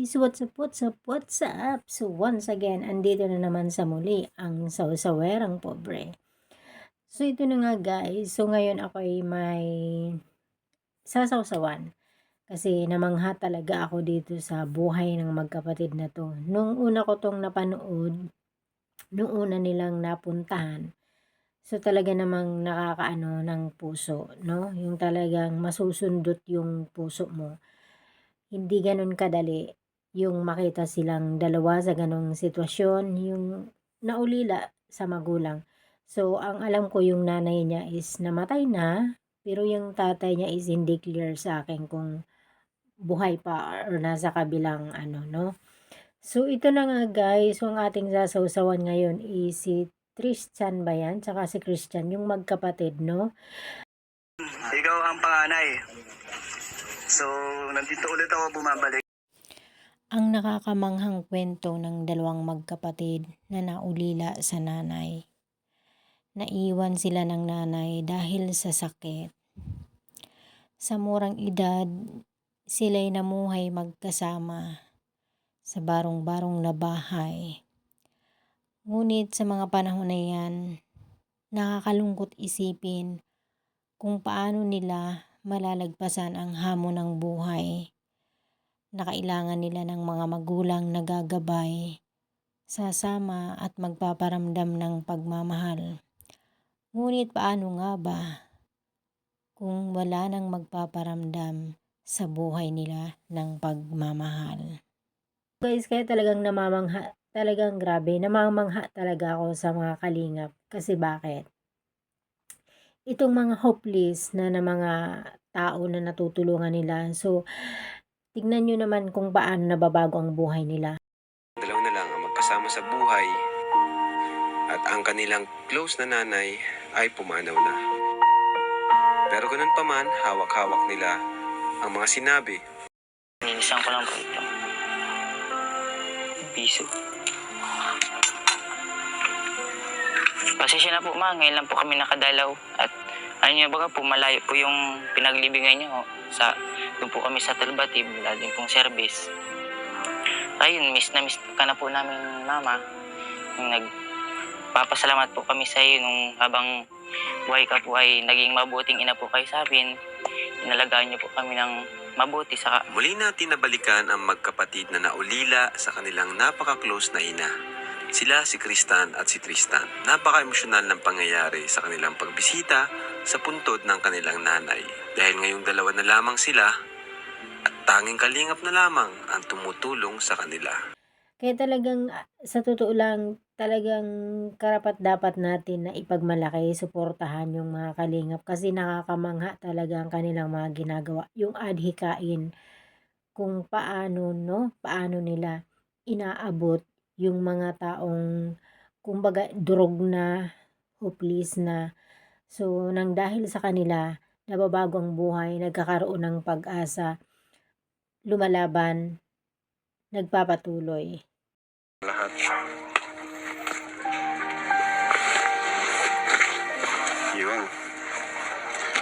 guys, what's up, what's up, what's up? So once again, andito na naman sa muli ang sausawerang pobre. So ito na nga guys, so ngayon ako ay may sasawsawan. Kasi namangha talaga ako dito sa buhay ng magkapatid na to. Nung una ko tong napanood, nung una nilang napuntahan, so talaga namang nakakaano ng puso, no? Yung talagang masusundot yung puso mo hindi ganun kadali yung makita silang dalawa sa ganong sitwasyon, yung naulila sa magulang. So, ang alam ko yung nanay niya is namatay na, pero yung tatay niya is hindi clear sa akin kung buhay pa or nasa kabilang ano, no? So, ito na nga guys, so ang ating sasawsawan ngayon is si Tristan ba yan? Tsaka si Christian, yung magkapatid, no? Ikaw ang panganay. So, nandito ulit ako bumabalik. Ang nakakamanghang kwento ng dalawang magkapatid na naulila sa nanay. Naiwan sila ng nanay dahil sa sakit. Sa murang edad, sila'y namuhay magkasama sa barong-barong na bahay. Ngunit sa mga panahon na yan, nakakalungkot isipin kung paano nila malalagpasan ang hamon ng buhay na kailangan nila ng mga magulang na gagabay, sasama at magpaparamdam ng pagmamahal. Ngunit paano nga ba kung wala nang magpaparamdam sa buhay nila ng pagmamahal? Guys, kaya talagang namamangha, talagang grabe, namamangha talaga ako sa mga kalingap. Kasi bakit? itong mga hopeless na na mga tao na natutulungan nila. So, tignan nyo naman kung paano nababago ang buhay nila. Dalaw na lang ang magkasama sa buhay at ang kanilang close na nanay ay pumanaw na. Pero ganun pa man, hawak-hawak nila ang mga sinabi Nilisan ko lang po ito. Piso. Pasensya na po ma, ngayon lang po kami nakadalaw. At ano niyo baga po, malayo po yung pinaglibingan niyo. ho. Sa, doon po kami sa Talbatib, dating pong service. Ayun, miss na miss ka na po namin mama. Nagpapasalamat po kami sa iyo nung habang buhay ka po ay naging mabuting ina po kayo sa amin. Inalagaan niyo po kami ng mabuti sa Muli natin nabalikan ang magkapatid na naulila sa kanilang napaka-close na ina. Sila si Kristan at si Tristan. Napaka-emosyonal ng pangyayari sa kanilang pagbisita sa puntod ng kanilang nanay. Dahil ngayong dalawa na lamang sila tanging kalingap na lamang ang tumutulong sa kanila. Kaya talagang, ah, sa totoo lang, talagang karapat dapat natin na ipagmalaki, suportahan yung mga kalingap kasi nakakamangha talaga ang kanilang mga ginagawa. Yung adhikain kung paano, no? Paano nila inaabot yung mga taong, kumbaga, durog na, hopeless na. So, nang dahil sa kanila, nababago ang buhay, nagkakaroon ng pag-asa, lumalaban, nagpapatuloy. Lahat. Yun.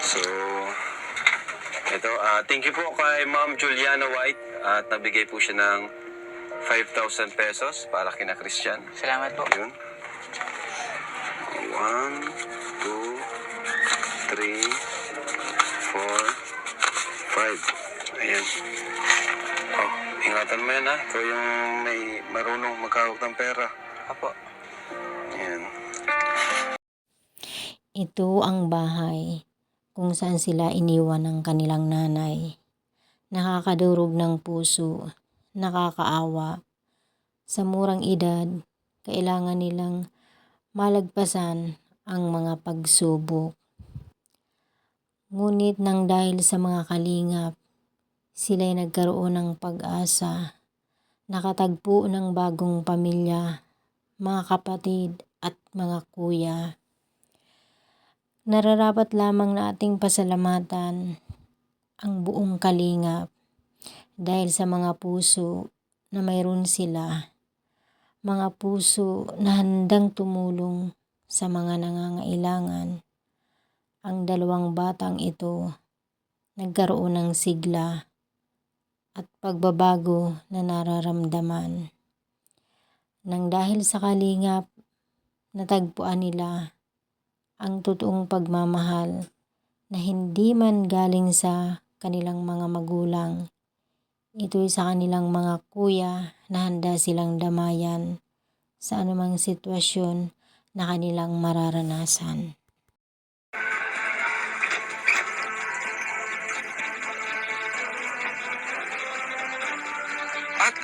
So, ito, ah thank you po kay Ma'am Juliana White at nabigay po siya ng 5,000 pesos para kina Christian. Salamat po. Yun. One, two, three, four, five. Ayan. Ingatan mo yan ha. Ikaw yung may marunong maghawak ng pera. Apo. Ayan. Ito ang bahay kung saan sila iniwan ng kanilang nanay. Nakakadurog ng puso, nakakaawa. Sa murang edad, kailangan nilang malagpasan ang mga pagsubok. Ngunit nang dahil sa mga kalingap, sila'y nagkaroon ng pag-asa, nakatagpo ng bagong pamilya, mga kapatid at mga kuya. Nararapat lamang na ating pasalamatan ang buong kalingap dahil sa mga puso na mayroon sila, mga puso na handang tumulong sa mga nangangailangan. Ang dalawang batang ito nagkaroon ng sigla at pagbabago na nararamdaman. Nang dahil sa kalingap, natagpuan nila ang totoong pagmamahal na hindi man galing sa kanilang mga magulang. Ito'y sa kanilang mga kuya na handa silang damayan sa anumang sitwasyon na kanilang mararanasan.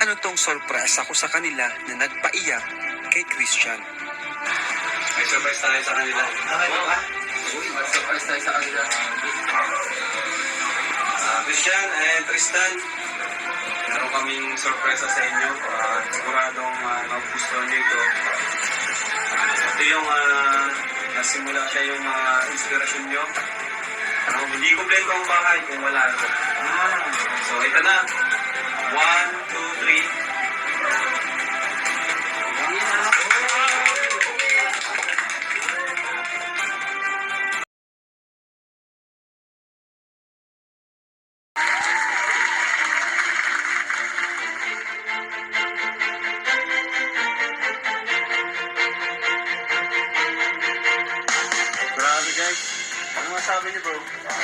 Ano tong sorpresa ko sa kanila na nagpaiyak kay Christian? May surprise tayo sa kanila. Okay ba? May surprise tayo sa kanila. Ah, Christian and Tristan, meron kaming sorpresa sa inyo. Uh, siguradong uh, magugustuhan nyo ito. Ito yung uh, nasimula siya yung mga inspirasyon nyo. Ano, hindi kompleto ang bahay kung wala ito. So ito na. One, Ano masabi niyo bro?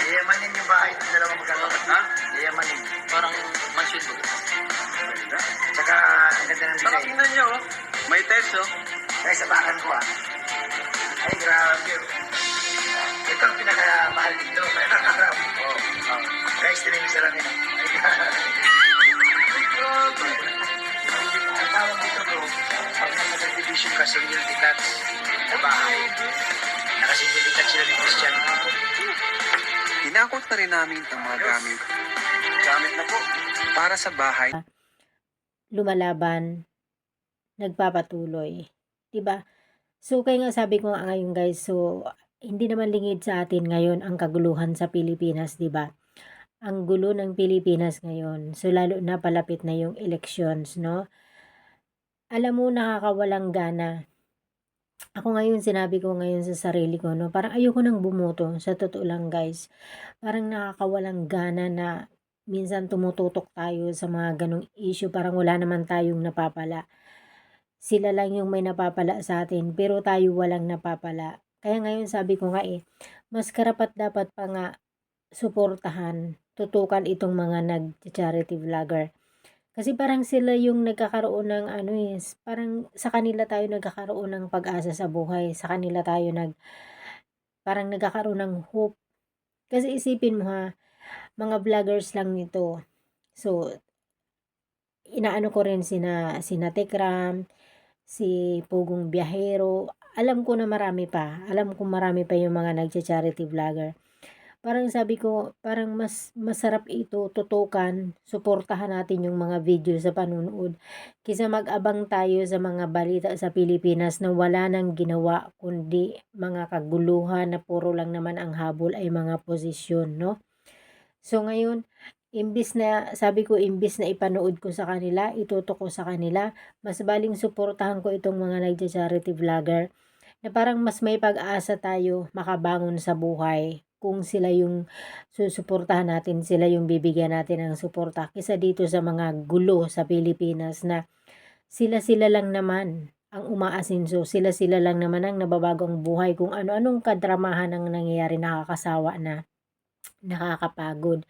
Yayamanin yung bahay ng dalawang magkakapatid. Ha? Yayamanin. Parang mansion po. Tsaka, ang ganda ng Saka design. tingnan niyo oh. May test oh. Ay, sa bakan ko ah. Ay, grabe. Ito ang pinakamahal dito. oh, oh. Guys, tinimisa lang yun. Ay, grabe. Ang tawag dito bro, pag nasa subdivision ka, single detached na bahay. Naka-single detached sila ni Christian. Hinakot na rin namin ang mga gamit. Gamit na po. Para sa bahay. Lumalaban, nagpapatuloy. 'Di ba? So, kaya nga sabi ko nga ngayon guys, so, hindi naman lingid sa atin ngayon ang kaguluhan sa Pilipinas, 'di ba? Ang gulo ng Pilipinas ngayon. So, lalo na palapit na yung elections, no? Alam mo, nakakawalang gana. Ako ngayon, sinabi ko ngayon sa sarili ko, no? Parang ayoko nang bumuto. Sa totoo lang, guys. Parang nakakawalang gana na minsan tumututok tayo sa mga ganong issue parang wala naman tayong napapala. Sila lang yung may napapala sa atin pero tayo walang napapala. Kaya ngayon sabi ko nga eh, mas karapat dapat pa nga suportahan, tutukan itong mga nag-charity vlogger. Kasi parang sila yung nagkakaroon ng ano eh, parang sa kanila tayo nagkakaroon ng pag-asa sa buhay. Sa kanila tayo nag, parang nagkakaroon ng hope. Kasi isipin mo ha, mga vloggers lang nito. So, inaano ko rin sina, sina Tekram, si Pugong Biyahero. Alam ko na marami pa. Alam ko marami pa yung mga nagcha-charity vlogger. Parang sabi ko, parang mas masarap ito tutukan, suportahan natin yung mga video sa panunood. Kisa mag-abang tayo sa mga balita sa Pilipinas na wala nang ginawa kundi mga kaguluhan na puro lang naman ang habol ay mga posisyon, no? So ngayon, imbis na, sabi ko, imbis na ipanood ko sa kanila, itutok ko sa kanila, mas baling suportahan ko itong mga nagja-charity vlogger na parang mas may pag-asa tayo makabangon sa buhay kung sila yung susuportahan natin, sila yung bibigyan natin ng suporta kisa dito sa mga gulo sa Pilipinas na sila-sila lang naman ang umaasinso, sila-sila lang naman ang nababago ang buhay kung ano-anong kadramahan ang nangyayari nakakasawa na nakakapagod.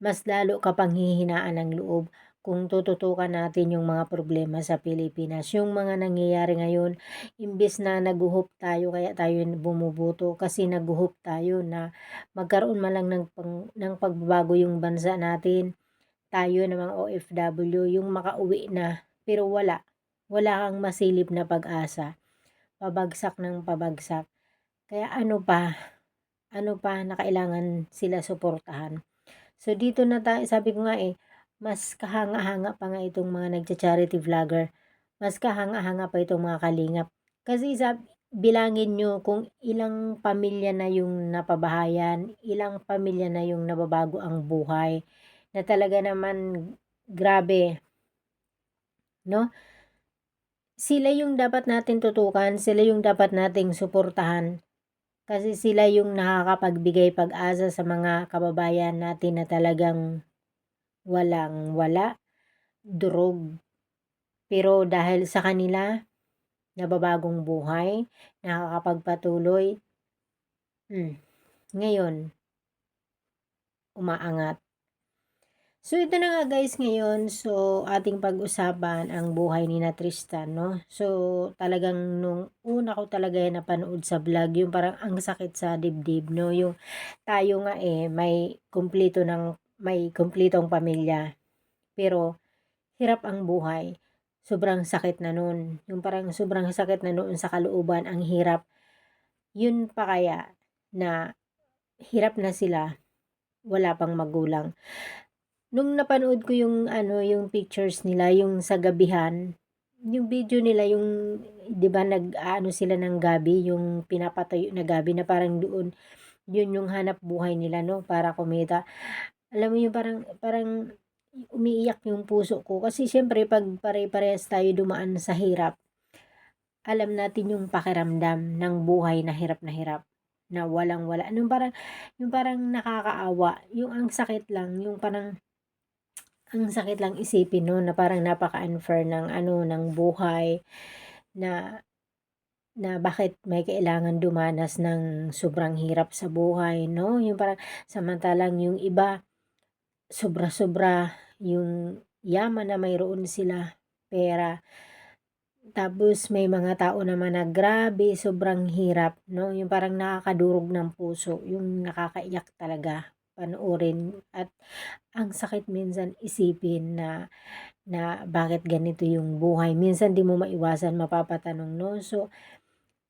Mas lalo ka pang hihinaan ng loob kung tututukan natin yung mga problema sa Pilipinas. Yung mga nangyayari ngayon, imbes na naguhop tayo, kaya tayo bumubuto kasi naguhop tayo na magkaroon man lang ng, pang, ng pagbabago yung bansa natin. Tayo na mga OFW, yung makauwi na, pero wala. Wala kang masilip na pag-asa. Pabagsak ng pabagsak. Kaya ano pa, ano pa na kailangan sila suportahan. So dito na tayo, sabi ko nga eh, mas kahanga-hanga pa nga itong mga nagcha-charity vlogger. Mas kahanga-hanga pa itong mga kalingap. Kasi sa bilangin nyo kung ilang pamilya na yung napabahayan, ilang pamilya na yung nababago ang buhay, na talaga naman grabe, no? Sila yung dapat natin tutukan, sila yung dapat nating suportahan kasi sila yung nakakapagbigay pag-asa sa mga kababayan natin na talagang walang wala, durog. Pero dahil sa kanila, nababagong buhay, nakakapagpatuloy, hmm, ngayon, umaangat. So, ito na nga guys ngayon. So, ating pag-usapan ang buhay ni na Tristan, no? So, talagang nung una ko talaga yan napanood sa vlog, yung parang ang sakit sa dibdib, no? Yung tayo nga eh, may kumplito ng, may kumplitong pamilya. Pero, hirap ang buhay. Sobrang sakit na nun. Yung parang sobrang sakit na noon sa kalooban, ang hirap. Yun pa kaya na hirap na sila, wala pang magulang. Nung napanood ko yung ano, yung pictures nila, yung sa gabihan, yung video nila, yung, di ba, nag-ano sila ng gabi, yung pinapatayo na gabi na parang doon, yun yung hanap buhay nila, no, para kumita. Alam mo yung parang, parang umiiyak yung puso ko. Kasi syempre, pag pare-parehas tayo dumaan sa hirap, alam natin yung pakiramdam ng buhay na hirap na hirap na walang wala. Yung parang, yung parang nakakaawa. Yung ang sakit lang, yung parang, ang sakit lang isipin no, na parang napaka-unfair ng ano, ng buhay, na, na bakit may kailangan dumanas ng sobrang hirap sa buhay, no? Yung parang, samantalang yung iba, sobra-sobra yung yaman na mayroon sila, pera, tapos may mga tao naman na grabe, sobrang hirap, no? Yung parang nakakadurog ng puso, yung nakakaiyak talaga panoorin at ang sakit minsan isipin na na bakit ganito yung buhay. Minsan di mo maiwasan mapapatanong, no? So,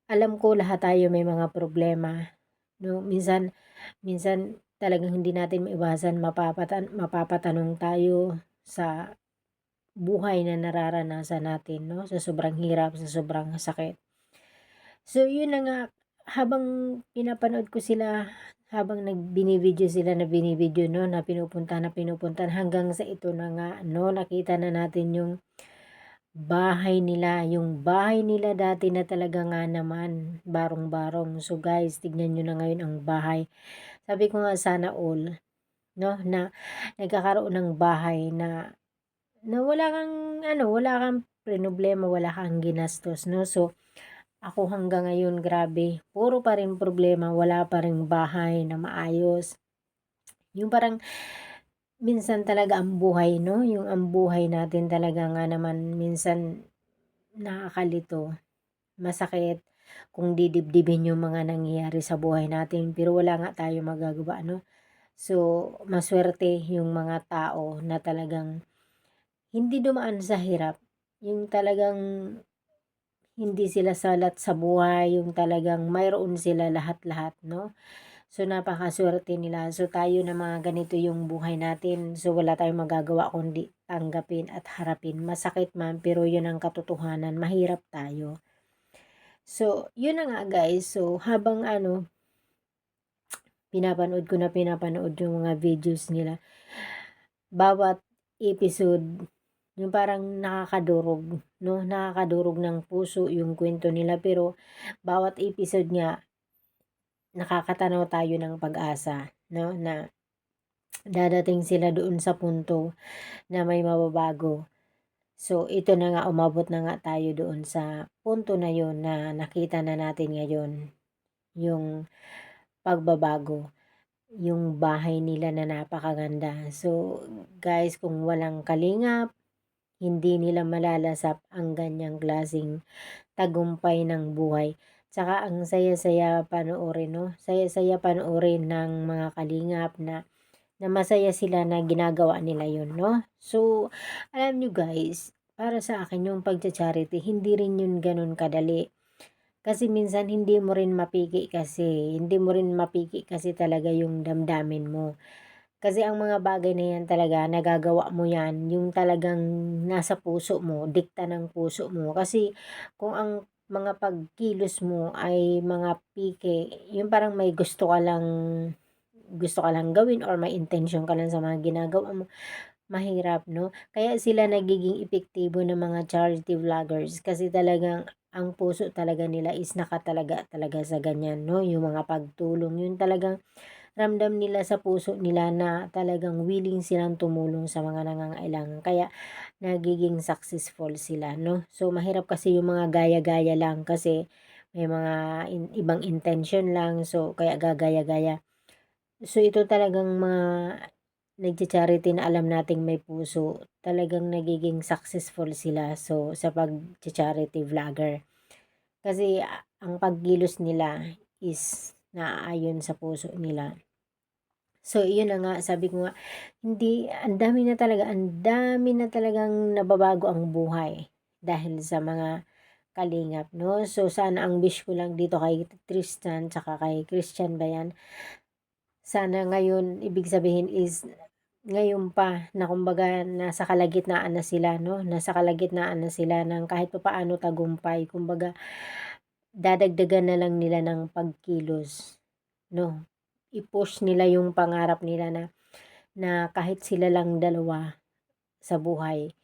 alam ko lahat tayo may mga problema, no? Minsan, minsan talagang hindi natin maiwasan mapapatan mapapatanong tayo sa buhay na nararanasan natin, no? Sa sobrang hirap, sa sobrang sakit. So, yun na nga, habang pinapanood ko sila, habang nagbinibideo sila na binibideo, no, na pinupunta na pinupunta, hanggang sa ito na nga, no, nakita na natin yung bahay nila, yung bahay nila dati na talaga nga naman, barong-barong. So, guys, tignan nyo na ngayon ang bahay. Sabi ko nga, sana all, no, na nagkakaroon ng bahay na na wala kang ano, wala kang problema, wala kang ginastos, no? So, ako hanggang ngayon, grabe, puro pa rin problema, wala pa rin bahay na maayos. Yung parang, minsan talaga ang buhay, no? Yung ang buhay natin talaga nga naman, minsan, nakakalito, masakit, kung didibdibin yung mga nangyayari sa buhay natin, pero wala nga tayo magagawa, no? So, maswerte yung mga tao na talagang hindi dumaan sa hirap, yung talagang hindi sila salat sa buhay, yung talagang mayroon sila lahat-lahat, no? So, napakaswerte nila. So, tayo na mga ganito yung buhay natin. So, wala tayong magagawa kundi tanggapin at harapin. Masakit man, pero yun ang katotohanan. Mahirap tayo. So, yun na nga guys. So, habang ano, pinapanood ko na pinapanood yung mga videos nila. Bawat episode, yung parang nakakadurog, no? Nakakadurog ng puso yung kwento nila. Pero, bawat episode nga, nakakatanaw tayo ng pag-asa, no? Na dadating sila doon sa punto na may mababago. So, ito na nga, umabot na nga tayo doon sa punto na yon na nakita na natin ngayon yung pagbabago yung bahay nila na napakaganda. So, guys, kung walang kalingap, hindi nila malalasap ang ganyang klaseng tagumpay ng buhay. Tsaka ang saya-saya panoorin, no? Saya-saya panoorin ng mga kalingap na na masaya sila na ginagawa nila yun, no? So, alam nyo guys, para sa akin yung pagcha-charity, hindi rin yun ganun kadali. Kasi minsan hindi mo rin mapiki kasi, hindi mo rin mapiki kasi talaga yung damdamin mo. Kasi ang mga bagay na yan talaga, nagagawa mo yan, yung talagang nasa puso mo, dikta ng puso mo. Kasi kung ang mga pagkilos mo ay mga pike, yung parang may gusto ka lang, gusto ka lang gawin or may intention ka lang sa mga ginagawa mo, mahirap, no? Kaya sila nagiging epektibo ng mga charity vloggers kasi talagang ang puso talaga nila is nakatalaga talaga sa ganyan, no? Yung mga pagtulong, yun talagang ramdam nila sa puso nila na talagang willing silang tumulong sa mga nangangailangan. Kaya nagiging successful sila, no? So mahirap kasi yung mga gaya-gaya lang kasi may mga in- ibang intention lang. So kaya gagaya-gaya. So ito talagang mga nagcha-charity na alam nating may puso, talagang nagiging successful sila so sa pag-charity vlogger. Kasi ang paggilos nila is naaayon sa puso nila. So, iyon na nga, sabi ko nga, hindi, ang dami na talaga, ang dami na talagang nababago ang buhay dahil sa mga kalingap, no? So, sana ang wish ko lang dito kay Tristan, tsaka kay Christian ba yan? Sana ngayon, ibig sabihin is, ngayon pa, na kumbaga, nasa kalagitnaan na sila, no? Nasa kalagitnaan na sila ng kahit pa paano tagumpay. Kumbaga, dadagdagan na lang nila ng pagkilos, no? I-push nila yung pangarap nila na, na kahit sila lang dalawa sa buhay,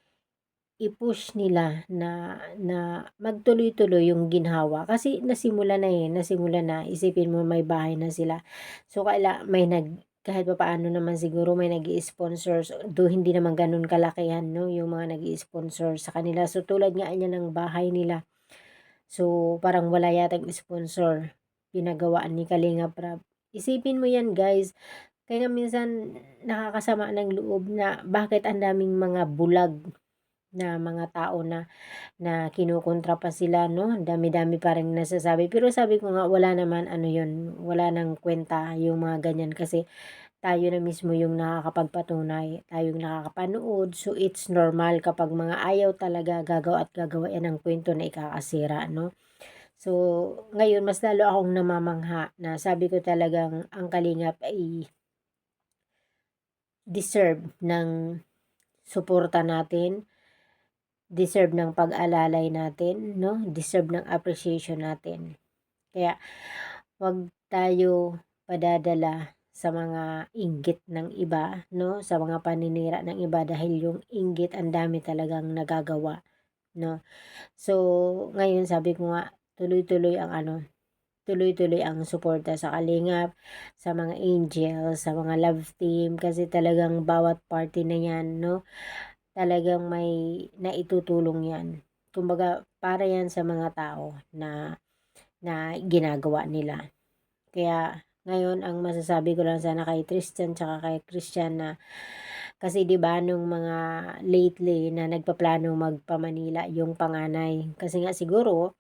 i-push nila na, na magtuloy-tuloy yung ginhawa. Kasi nasimula na eh, nasimula na. Isipin mo may bahay na sila. So, kaila, may nag, kahit pa paano naman siguro may nag sponsor do hindi naman ganun kalakihan no yung mga nag sponsor sa kanila so tulad nga niya ng bahay nila so parang wala yatang sponsor pinagawaan ni Kalinga Prab. Isipin mo yan guys. Kaya minsan nakakasama ng loob na bakit ang daming mga bulag na mga tao na na kinukontra pa sila no? Ang dami-dami pa rin nasasabi. Pero sabi ko nga wala naman ano yun wala nang kwenta yung mga ganyan kasi tayo na mismo yung nakakapagpatunay tayong nakakapanood so it's normal kapag mga ayaw talaga gagawa at gagawa yan ng kwento na ikakasira no so ngayon mas lalo akong namamangha na sabi ko talagang ang kalingap ay deserve ng suporta natin deserve ng pag-alalay natin, no? Deserve ng appreciation natin. Kaya, wag tayo padadala sa mga inggit ng iba, no? Sa mga paninira ng iba dahil yung inggit ang dami talagang nagagawa, no? So, ngayon sabi ko nga, tuloy-tuloy ang ano, tuloy-tuloy ang suporta sa Kalingap, sa mga angels, sa mga love team, kasi talagang bawat party na yan, no? talagang may naitutulong yan. Kumbaga, para yan sa mga tao na, na ginagawa nila. Kaya, ngayon, ang masasabi ko lang sana kay Tristan tsaka kay Christian na kasi 'di ba nung mga lately na nagpaplano magpa-Manila yung panganay kasi nga siguro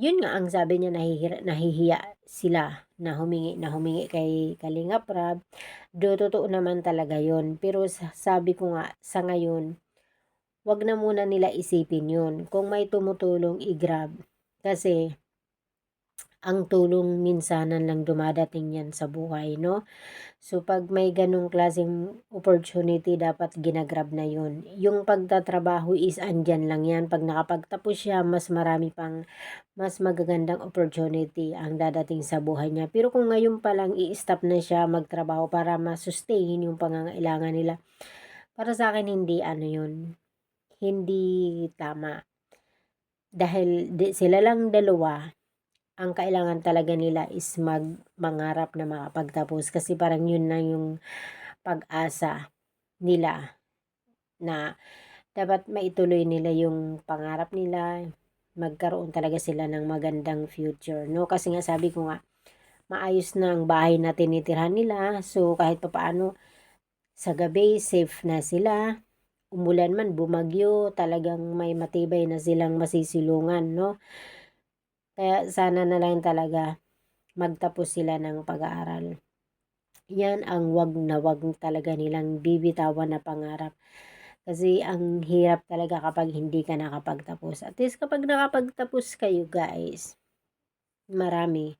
yun nga ang sabi niya nahihira, nahihiya sila na humingi na humingi kay Kalinga Prab do totoo naman talaga yon pero sabi ko nga sa ngayon wag na muna nila isipin yun. Kung may tumutulong, i-grab. Kasi, ang tulong minsanan lang dumadating yan sa buhay, no? So, pag may ganong klaseng opportunity, dapat ginagrab na yun. Yung pagtatrabaho is andyan lang yan. Pag nakapagtapos siya, mas marami pang, mas magagandang opportunity ang dadating sa buhay niya. Pero kung ngayon pa lang i-stop na siya magtrabaho para ma-sustain yung pangangailangan nila, para sa akin hindi ano yun hindi tama. Dahil di, sila lang dalawa, ang kailangan talaga nila is mag mangarap na makapagtapos. Kasi parang yun na yung pag-asa nila na dapat maituloy nila yung pangarap nila. Magkaroon talaga sila ng magandang future no? Kasi nga sabi ko nga maayos na ang bahay na tinitirhan nila. So kahit papaano sa gabi safe na sila. Umulan man, bumagyo, talagang may matibay na silang masisilungan, no? Kaya sana na lang talaga magtapos sila ng pag-aaral. Yan ang wag na wag talaga nilang bibitawan na pangarap. Kasi ang hirap talaga kapag hindi ka nakapagtapos. At least kapag nakapagtapos kayo guys, marami.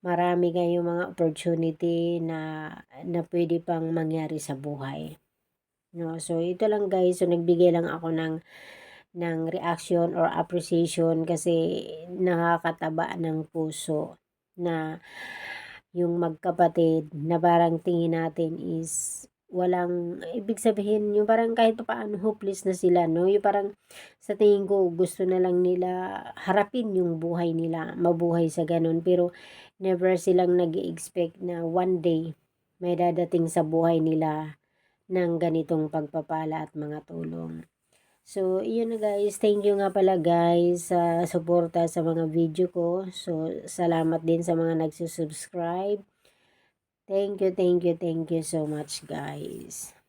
Marami kayong mga opportunity na, na pwede pang mangyari sa buhay. No? So, ito lang guys. So, nagbigay lang ako ng, ng reaction or appreciation kasi nakakataba ng puso na yung magkapatid na parang tingin natin is walang ibig sabihin yung parang kahit pa paano hopeless na sila no yung parang sa tingin ko gusto na lang nila harapin yung buhay nila mabuhay sa ganun pero never silang nag expect na one day may dadating sa buhay nila ng ganitong pagpapala at mga tulong. So, yun na guys. Thank you nga pala guys sa suporta sa mga video ko. So, salamat din sa mga nagsusubscribe. Thank you, thank you, thank you so much guys.